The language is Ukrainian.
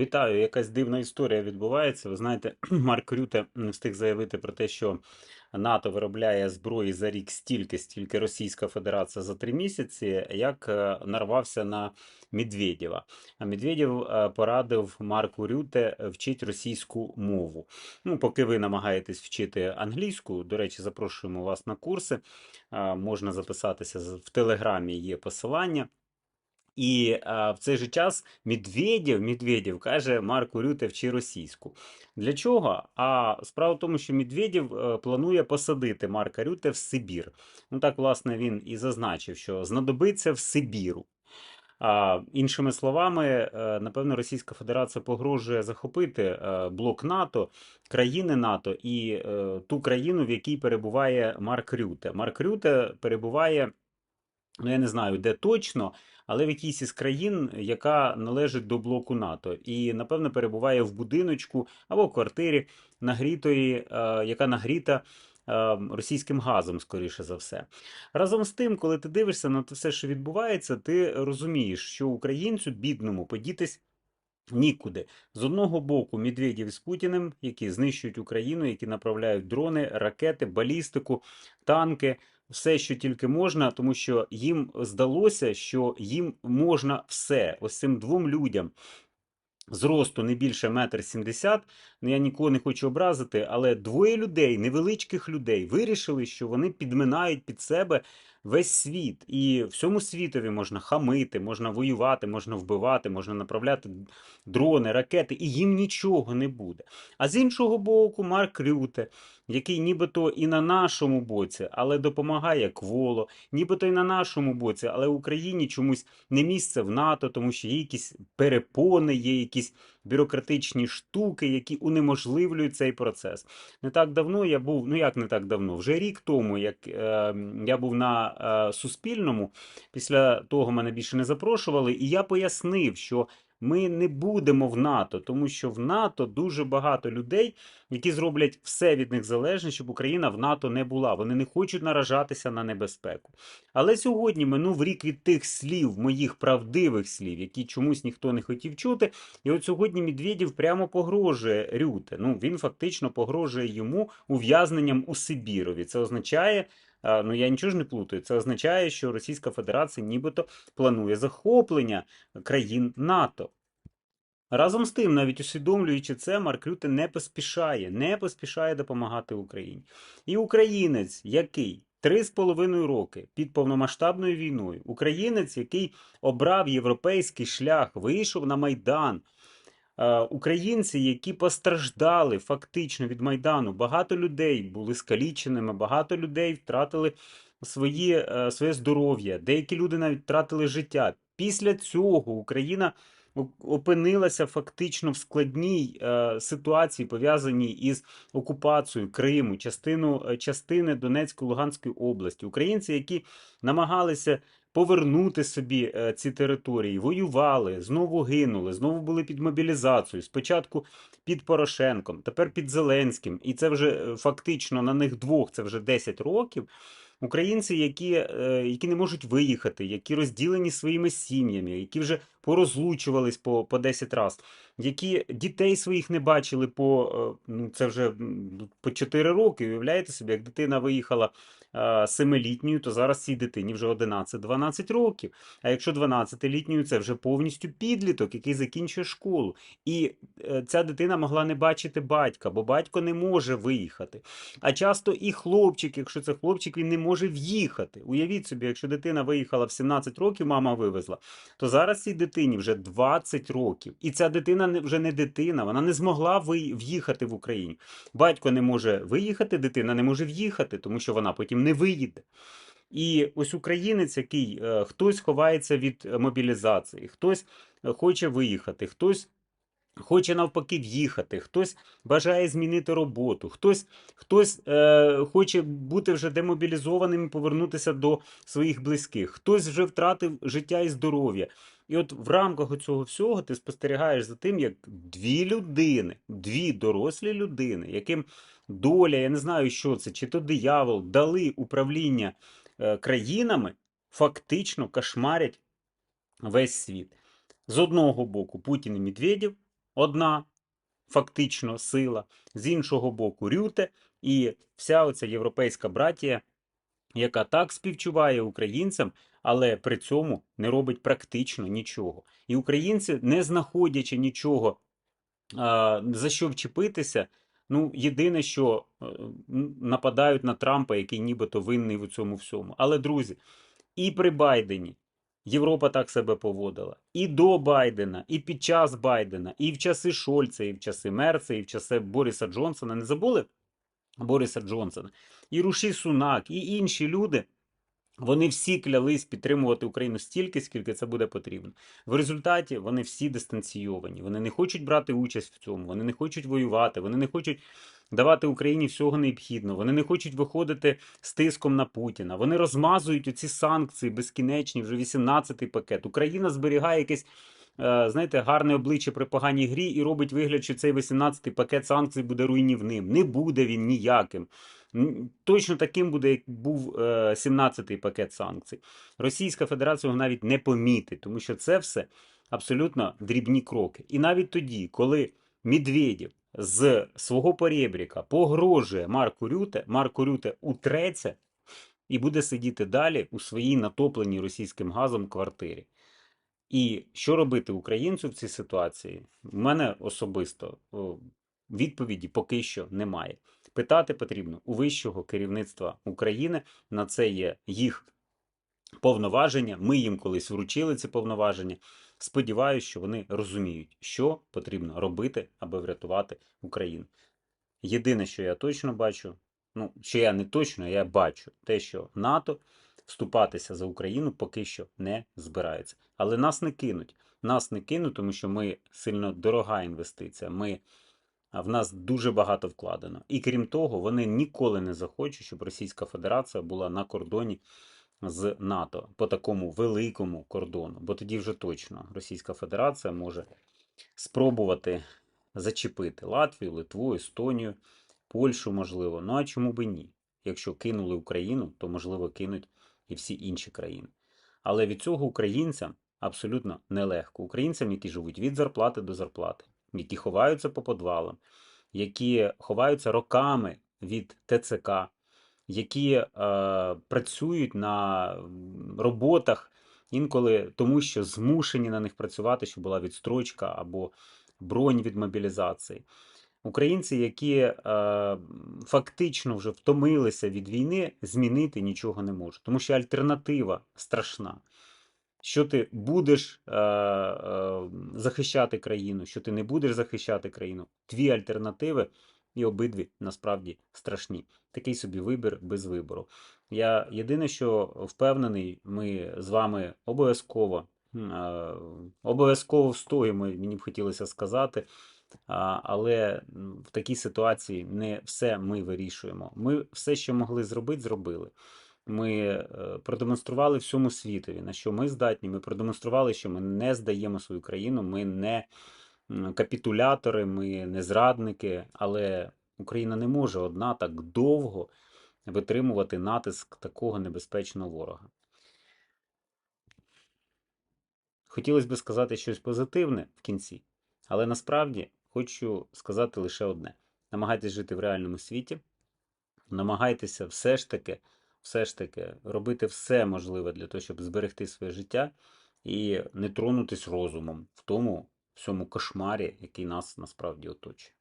Вітаю, якась дивна історія відбувається. Ви знаєте, Марк Рюте м, встиг заявити про те, що НАТО виробляє зброї за рік стільки, стільки Російська Федерація за три місяці, як е, нарвався на Медведєва. А Медведєв е, порадив Марку Рюте вчити російську мову. Ну, поки ви намагаєтесь вчити англійську, до речі, запрошуємо вас на курси. Е, Можна записатися в Телеграмі, є посилання. І а, в цей же час Медведєв, Медведєв каже Марку Рюте вчи російську. Для чого? А справа в тому, що Медведєв е, планує посадити Марка Рюте в Сибір. Ну так, власне, він і зазначив, що знадобиться в Сибіру. А, іншими словами, е, напевно, Російська Федерація погрожує захопити е, блок НАТО, країни НАТО і ту країну, в якій перебуває Марк Рюте. Марк Рюте перебуває ну я не знаю, де точно, але в якійсь із країн, яка належить до блоку НАТО, і напевно перебуває в будиночку або квартирі, нагрітої, е, яка нагріта. е, Російським газом, скоріше за все. Разом з тим, коли ти дивишся на те все, що відбувається, ти розумієш, що українцю бідному подітись Нікуди. З одного боку, Медведєв з Путіним, які знищують Україну, які направляють дрони, ракети, балістику, танки, все, що тільки можна, тому що їм здалося, що їм можна все. Ось цим двом людям. Зросту не більше метр сімдесят. Ну я нікого не хочу образити, але двоє людей, невеличких людей, вирішили, що вони підминають під себе весь світ. І всьому світові можна хамити, можна воювати, можна вбивати, можна направляти дрони, ракети, і їм нічого не буде. А з іншого боку, Марк Рюте, який нібито і на нашому боці, але допомагає Кволо, нібито і на нашому боці, але Україні чомусь не місце в НАТО, тому що є якісь перепони, є якісь бюрократичні штуки, які унеможливлюють цей процес. Не так давно я був, ну як не так давно, вже рік тому, як е, я був на е, Суспільному, після того мене більше не запрошували, і я пояснив, що ми не будемо в НАТО, тому що в НАТО дуже багато людей, які зроблять все від них залежне, щоб Україна в НАТО не була. Вони не хочуть наражатися на небезпеку. Але сьогодні минув рік від тих слів, моїх правдивих слів, які чомусь ніхто не хотів чути. І от сьогодні Медведєв прямо погрожує Рюте. Ну він фактично погрожує йому ув'язненням у Сибірові. Це означає. Ну, я нічого ж не плутаю. Це означає, що Російська Федерація нібито планує захоплення країн НАТО. Разом з тим, навіть усвідомлюючи це, Марк Рюте не поспішає, не поспішає допомагати Україні. І українець, який три з половиною роки під повномасштабною війною, українець, який обрав європейський шлях, вийшов на Майдан. Е, Українці, які постраждали фактично від Майдану, багато людей були скаліченими, багато людей втратили свої, е, своє здоров'я, деякі люди навіть втратили життя. Після цього Україна опинилася фактично в складній е, ситуації, пов'язаній із окупацією Криму, частину, частини Донецької Луганської області. Українці, які намагалися повернути собі е, ці території, воювали, знову гинули, знову були під мобілізацією. Спочатку під Порошенком, тепер під Зеленським. І це вже е, фактично на них двох, це вже 10 років. Українці, які, е, які не можуть виїхати, які розділені своїми сім'ями, які вже порозлучувались по, по 10 разів, які дітей своїх не бачили по, ну, це вже по 4 роки. Уявляєте собі, як дитина виїхала семилітньою, то зараз цій дитині вже 11-12 років. А якщо 12-літньою, це вже повністю підліток, який закінчує школу. І е, ця дитина могла не бачити батька, бо батько не може виїхати. А часто і хлопчик, якщо це хлопчик, він не може в'їхати. Уявіть собі, якщо дитина виїхала в 17 років, мама вивезла, то зараз цій дитині вже 20 років. І ця дитина вже не дитина, вона не змогла в'їхати в Україну. Батько не може виїхати, дитина не може в'їхати, тому що вона потім не виїде. І ось українець, який е, хтось ховається від е, мобілізації, хтось е, хоче виїхати, хтось хоче навпаки в'їхати, хтось бажає змінити роботу, хтось, хтось е, хоче бути вже демобілізованим і повернутися до своїх близьких, хтось вже втратив життя і здоров'я. І от в рамках цього всього ти спостерігаєш за тим, як дві людини, дві дорослі людини, яким доля, я не знаю, що це, чи то диявол, дали управління е, країнами, фактично кошмарять весь світ. З одного боку Путін і Медведєв, одна фактично сила, з іншого боку Рюте і вся оця європейська братія, яка так співчуває українцям, але при цьому не робить практично нічого. І українці, не знаходячи нічого, за що вчепитися, ну, єдине, що е, нападають на Трампа, який нібито винний у цьому всьому. Але, друзі, і при Байдені Європа так себе поводила. І до Байдена, і під час Байдена, і в часи Шольца, і в часи Мерца, і в часи Бориса Джонсона. Не забули Бориса Джонсона? І Руші Сунак, і інші люди. Вони всі клялись підтримувати Україну стільки, скільки це буде потрібно. В результаті вони всі дистанційовані. Вони не хочуть брати участь в цьому, вони не хочуть воювати, вони не хочуть давати Україні всього необхідного. Вони не хочуть виходити з тиском на Путіна. Вони розмазують оці санкції безкінечні, вже 18-й пакет. Україна зберігає якесь. Е, Знаєте, гарне обличчя при поганій грі і робить вигляд, що цей 18-й пакет санкцій буде руйнівним. Не буде він ніяким. Точно таким буде, як був е, 17-й пакет санкцій. Російська Федерація його навіть не помітить, тому що це все абсолютно дрібні кроки. І навіть тоді, коли Медведєв з свого порєбріка погрожує Марку Рюте, Марко Рюте утреться і буде сидіти далі у своїй натопленій російським газом квартирі. І що робити українцю в цій ситуації? У мене особисто відповіді поки що немає. Питати потрібно у вищого керівництва України. На це є їх повноваження. Ми їм колись вручили ці повноваження. Сподіваюсь, що вони розуміють, що потрібно робити, аби врятувати Україну. Єдине, що я точно бачу, ну, що я не точно, я бачу те, що НАТО вступатися за Україну поки що не збирається. Але нас не кинуть. Нас не кинуть, тому що ми сильно дорога інвестиція. Ми, в нас дуже багато вкладено. І крім того, вони ніколи не захочуть, щоб Російська Федерація була на кордоні з НАТО по такому великому кордону. Бо тоді вже точно Російська Федерація може спробувати зачепити Латвію, Литву, Естонію, Польщу, можливо. Ну а чому би ні? Якщо кинули Україну, то можливо кинуть і всі інші країни. Але від цього українцям абсолютно нелегко. Українцям, які живуть від зарплати до зарплати, які ховаються по подвалам, які ховаються роками від ТЦК, які е, працюють на роботах інколи тому, що змушені на них працювати, що була відстрочка або бронь від мобілізації. Українці, які е, фактично вже втомилися від війни, змінити нічого не можуть, тому що альтернатива страшна. Що ти будеш е, е, захищати країну, що ти не будеш захищати країну, дві альтернативи, і обидві насправді страшні. Такий собі вибір без вибору. Я єдине, що впевнений, ми з вами обов'язково е, обов'язково встоїмо, мені б хотілося сказати. Але в такій ситуації не все ми вирішуємо. Ми все, що могли зробити, зробили. Ми е, продемонстрували всьому світові, на що ми здатні. Ми продемонстрували, що ми не здаємо свою країну, ми не капітулятори, ми не зрадники, але Україна не може одна так довго витримувати натиск такого небезпечного ворога. Хотілося б сказати щось позитивне в кінці, але насправді хочу сказати лише одне: намагайтесь жити в реальному світі, намагайтеся все ж таки, все ж таки робити все можливе для того, щоб зберегти своє життя і не тронутись розумом в тому всьому кошмарі, який нас насправді оточує.